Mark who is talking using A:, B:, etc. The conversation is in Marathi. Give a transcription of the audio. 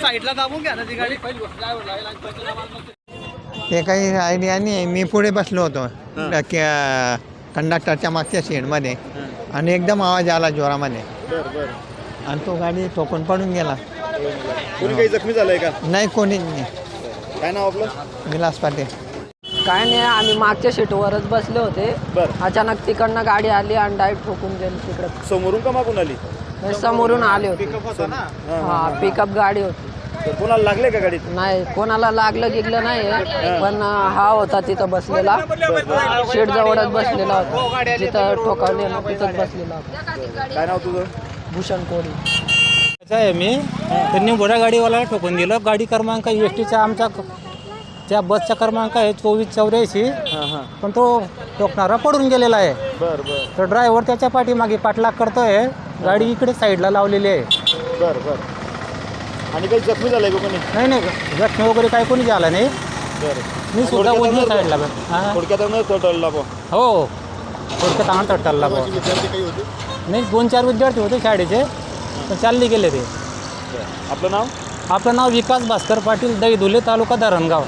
A: साईडला दाबून घ्या ना ती गाडी.
B: ते काही आयडिया नाही. मी पुढे बसलो होतो कंडक्टरच्या मागच्या सीटमध्ये आणि एकदम आवाज आला जोरामध्ये.
C: बर बर.
B: आणि तो गाडी ठोकून पडून गेला.
C: कोणी काही जखमी झालंय का?
B: नाही कोणी नाही.
C: काय नाव आपलं?
B: विलास पाटील.
D: काय नाही आम्ही मागच्या सीटवरच बसले होते.
C: बर.
D: अचानक तिकडनं गाडी आली आणि डायरेक्ट ठोकून गेली तिकडं.
C: समोरून का मागून आली?
D: समोरून आले होते.
C: हा
D: पिकअप गाडी होती.
C: तर कोणाला लागले का गाडीत?
D: नाही कोणाला लागलं गिगलं नाही पण हा होता तिथं बसलेला. सीट जवळच बसलेला होता. जिथं ठोकावले ना तिथंच बसलेला होता.
C: काय नाव तुझं?
D: भूषण कोळी.
E: त्याचा आहे मी? त्यांनी घोड्या गाडीवाला ठोकून दिलं. गाडी क्रमांक एस टीचा आमचा क- त्या बसचा क्रमांक आहे चोवीस चौऱ्याऐंशी. पण तो ठोकणारा पडून गेलेला आहे.
C: बर बर.
E: तर ड्रायव्हर त्याच्या पाठीमागे पाठलाग करतोय. गाडी इकडे साईडला लावलेली आहे.
C: बर बर. आणि काही जखमी झालंय का कोणी?
E: नाही नाही जखमी वगैरे काही कोणी झाला नाही.
C: बर.
E: मी सुद्धा उजव्या साईडला बस- हा.
C: थोडक्यात बा.
E: हो. थोडक्यात चांगला तटला बा
C: विद्यार्थी काही होते
E: नाही दोन चार विद्यार्थी होते शाळेचे पण चालले गेले ते.
C: आपलं नाव?
E: आपलं नाव विकास भास्कर पाटील दहीधुले तालुका धरणगाव.